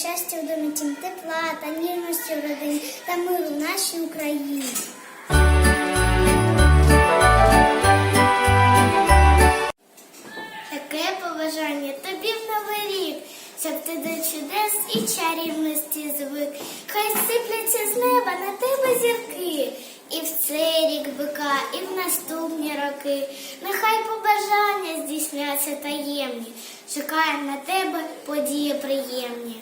щастя в домі, чим тепла та ніжності в родині та миру в нашій Україні. Таке побажання тобі в новий рік, щоб ти до чудес і чарівності звик. Хай сипляться з неба на тебе зірки, і в цей рік бика, і в наступні роки. Нехай побажання здійсняться таємні. Чекаємо на тебе події приємні.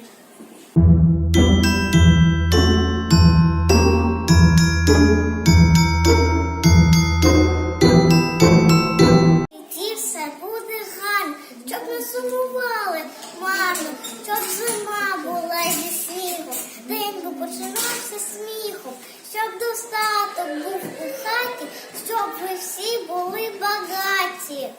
Ті все буде гарно, щоб не сумували марно, щоб зима була зі снігом, день би починався сміхом, щоб достаток був у хаті, щоб ви всі були багаті.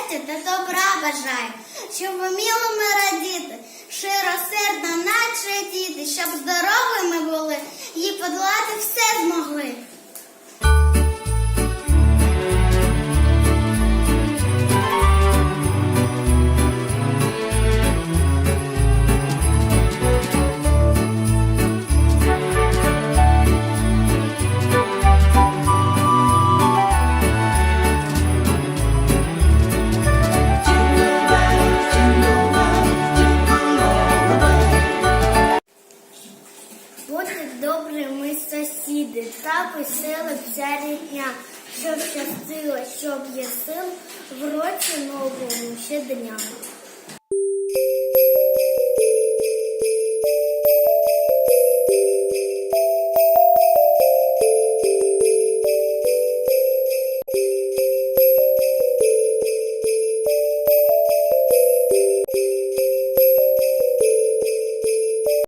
Щастя та добра бажаю, щоб вміли ми радіти, широсердно наче діти, щоб здоровими були і подолати все змогли. Сусіди, сили вся рідня, щоб щастило, щоб є сил в році новому щодня.